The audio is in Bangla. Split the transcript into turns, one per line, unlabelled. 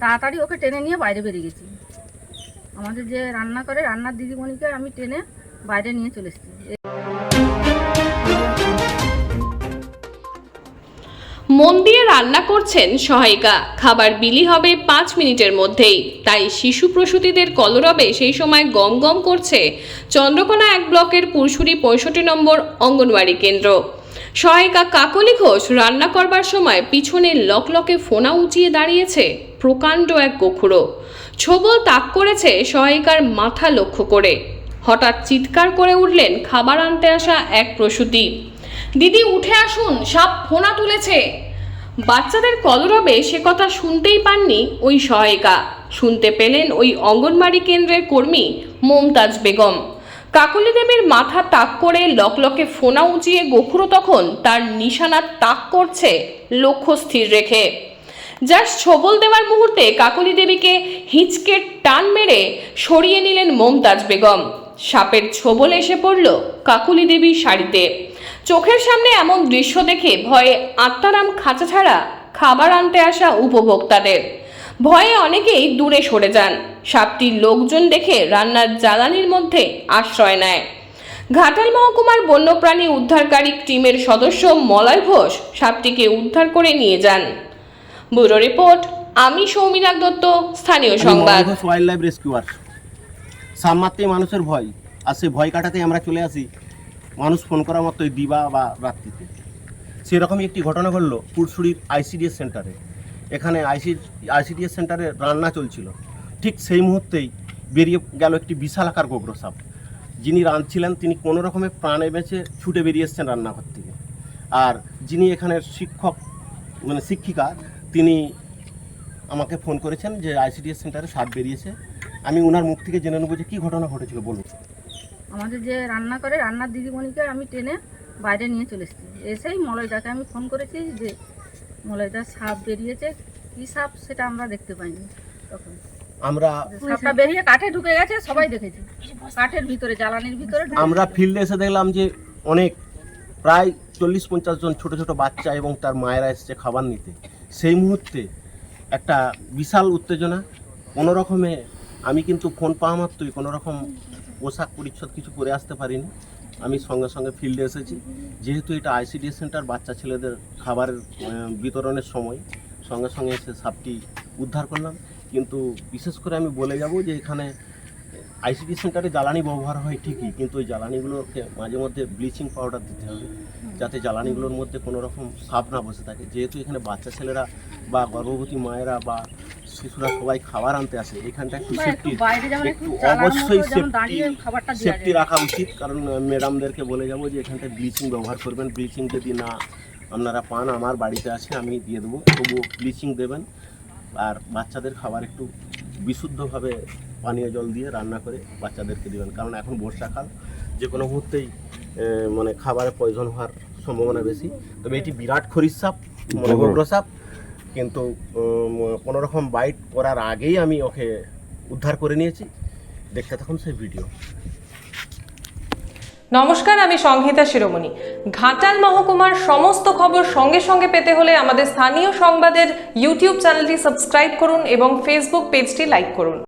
তাড়াতাড়ি ওকে টেনে নিয়ে বাইরে বেরিয়ে গেছি। আমাদের যে রান্না করে, রান্নার দিদিমণিকে আমি টেনে বাইরে নিয়ে চলে এসেছি।
মন দিয়ে রান্না করছেন সহায়িকা। খাবার বিলি হবে পাঁচ মিনিটের মধ্যেই। তাই শিশু প্রসূতিদের কলরবে সেই সময় গম গম করছে চন্দ্রকোনা এক ব্লকের পুরসুরি পঁয়ষট্টি নম্বর অঙ্গনওয়াড়ি কেন্দ্র। সহায়িকা কাকলি ঘোষ রান্না করবার সময় পিছনে লকলকে ফোনা উঁচিয়ে দাঁড়িয়েছে। প্রকাণ্ড এক গোখুড়ো ছবল তাক করেছে সহায়িকার মাথা লক্ষ্য করে। হঠাৎ চিৎকার করে উঠলেন খাবার আনতে আসা এক প্রসূতি। দিদি, উঠে আসুন, সাপ ফোনা তুলেছে। বাচ্চাদের কলরবে সে কথা শুনতেই পাননি ওই সহায়িকা। শুনতে পেলেন ওই অঙ্গনবাড়ি কেন্দ্রের কর্মী মমতাজ বেগম। কাকলি দেবীর মাথা তাক করে লকলকে ফোনা উঁচিয়ে গোখুরো তখন তার নিশানা তাক করছে লক্ষ্য স্থির রেখে। জাস্ট ছবল দেওয়ার মুহূর্তে কাকলি দেবীকে হিচকে টান মেরে সরিয়ে নিলেন মমতাজ বেগম। সাপের ছবল এসে পড়ল কাকুলি দেবীর শাড়িতে। চোখের সামনে এমন দৃশ্য দেখে ভয়ে আত্মারাম খাঁচা ছাড়া খাবার আনতে আসা উপভোক্তাদের। ভয়ে অনেকেই দূরে সরে যান। সাপটির লোকজন দেখে রান্নার জ্বালানির মধ্যে আশ্রয় নেয়। ঘাটাল মহকুমার বন্যপ্রাণী উদ্ধারকারী টিমের সদস্য মলয় ঘোষ সাপটিকে উদ্ধার করে নিয়ে যান। ব্যুরো রিপোর্ট আমি সৌমিনাক দত্ত স্থানীয় সংবাদ।
ওয়াইল্ড লাইফ রেস্কিউয়ার সাপ মারতেই মানুষের ভয় আর সেই ভয় কাটাতেই আমরা চলে আসি মানুষ ফোন করার মতোই দিবা বা রাত্রিতে। সেরকমই একটি ঘটনা ঘটলো পুরসুরির আইসিডিএস সেন্টারে এখানে আইসি আইসিডিএস সেন্টারে রান্না চলছিল। ঠিক সেই মুহূর্তেই বেরিয়ে গেল একটি বিশাল আকার গোগ্র সাপ। যিনি রাঁধছিলেন তিনি কোনো রকমে প্রাণে বেঁচে ছুটে বেরিয়ে এসছেন রান্নাঘর থেকে। আর যিনি এখানের শিক্ষক মানে শিক্ষিকা তিনি আমাকে ফোন করেছেন যে আইসিডিএস সেন্টারে সাপ বেরিয়েছে। আমি ওনার মুখ থেকে জেনে নেব যে কী ঘটনা ঘটেছিল বলুন।
আমাদের যে রান্না করে রান্নার দিদিমণিকে আমি টেনে বাইরে নিয়ে চলে এসেছি। এসেই মলয়দাকে আমি ফোন করেছি যে মলয়দার সাপ বেরিয়েছে। কী সাপ সেটা আমরা দেখতে পাইনি তখন।
আমরা
সাপটা বেরিয়ে কাঠে ঢুকে গেছে সবাই দেখেছি। কাঠের ভিতরে জ্বালানির ভিতরে
আমরা ফিল্ডে এসে দেখলাম যে অনেক প্রায় চল্লিশ পঞ্চাশ জন ছোট ছোট বাচ্চা এবং তার মায়েরা এসেছে খাবার নিতে। সেই মুহূর্তে একটা বিশাল উত্তেজনা কোনো রকমে আমি কিন্তু ফোন পাওয়া মাত্রই কোনো রকম পোশাক পরিচ্ছদ কিছু পরে আসতে পারিনি। আমি সঙ্গে সঙ্গে ফিল্ডে এসেছি। যেহেতু এটা আইসিডিএস সেন্টার, বাচ্চা ছেলেদের খাবারের বিতরণের সময় সঙ্গে সঙ্গে এসে সাপটি উদ্ধার করলাম। কিন্তু বিশেষ করে আমি বলে যাব যে এখানে আইসিডি সেন্টারে জ্বালানি ব্যবহার হয় ঠিকই কিন্তু ওই জ্বালানিগুলোকে মাঝে মধ্যে ব্লিচিং পাউডার দিতে হবে যাতে জ্বালানিগুলোর মধ্যে কোনো রকম সাপ না বসে থাকে। যেহেতু এখানে বাচ্চা ছেলেরা বা গর্ভবতী মায়েরা বা শিশুরা সবাই খাবার আনতে আসে এখানটা একটু সেফটি
একটু
অবশ্যই সেফটি সেফটি রাখা উচিত কারণ ম্যাডামদেরকে বলে যাব যে এখানটায় ব্লিচিং ব্যবহার করবেন। ব্লিচিং যদি না আপনারা পান আমার বাড়িতে আছে আমি দিয়ে দেবো তবুও ব্লিচিং দেবেন। আর বাচ্চাদের খাবার একটু বিশুদ্ধভাবে পানীয় জল দিয়ে রান্না করে বাচ্চাদেরকে দেবেন। কারণ এখন বর্ষাকাল যে কোনো মুহূর্তেই মানে খাবারে পয়জন হওয়ার সম্ভাবনা বেশি। তবে এটি বিরাট খরিস সাপ মানে সাপ। কিন্তু কোনো রকম বাইট করার আগেই আমি ওকে উদ্ধার করে নিয়েছি। দেখতে থাকুন সেই ভিডিও
নমস্কার আমি সংহিতা শিরোমণি। ঘাটাল মহকুমার সমস্ত খবর সঙ্গে সঙ্গে পেতে হলে আমাদের স্থানীয় সংবাদের ইউটিউব চ্যানেলটি সাবস্ক্রাইব করুন এবং ফেসবুক পেজটি লাইক করুন।